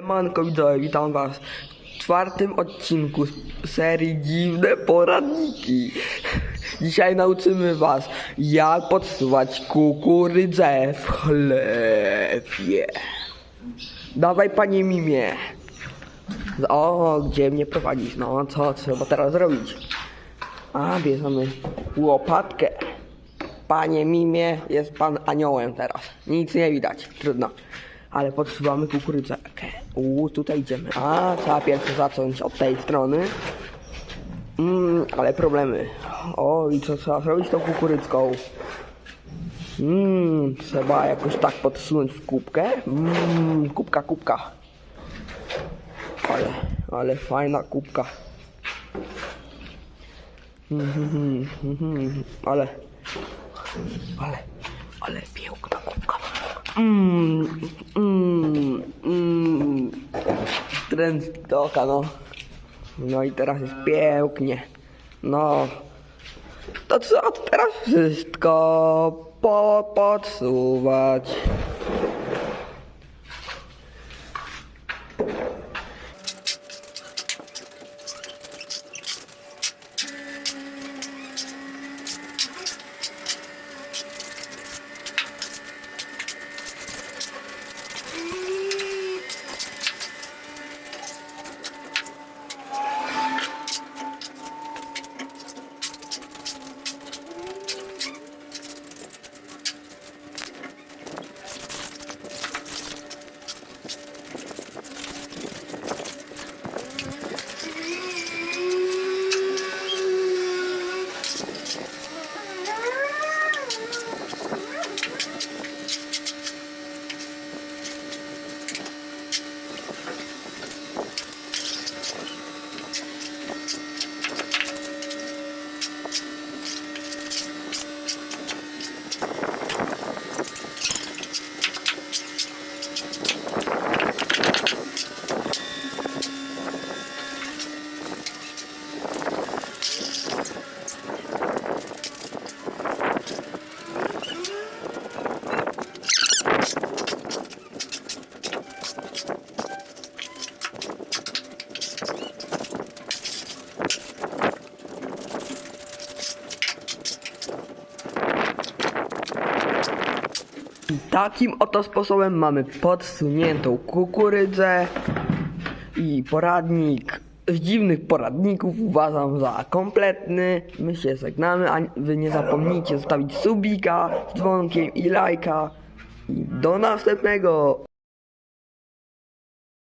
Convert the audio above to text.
Manko widzowie, witam was w czwartym odcinku serii Dziwne Poradniki. Dzisiaj nauczymy was, jak podsuwać kukurydzę w chlebie. Dawaj panie mimie. O, gdzie mnie prowadzisz? No, co trzeba teraz zrobić? A, bierzemy łopatkę. Panie mimie, jest pan aniołem teraz. Nic nie widać, trudno. Ale podsuwamy kukurydzę. Uuu, tutaj idziemy. A, trzeba pierwszy zacząć od tej strony. Mm, ale problemy. O, i co trzeba zrobić z tą kukurydzką? Mmm, trzeba jakoś tak podsunąć w kubkę. Mmm, kubka, kubka. Ale, ale fajna kubka. Mhm, ale, ale, ale piękna kubka. Mmm, mmm, mmm. Trend do oka, no. No i teraz jest pięknie. No. To co teraz wszystko po, podsuwać? Takim oto sposobem mamy podsuniętą kukurydzę i poradnik z dziwnych poradników uważam za kompletny. My się żegnamy, a wy nie zapomnijcie zostawić subika z dzwonkiem i lajka. I do następnego!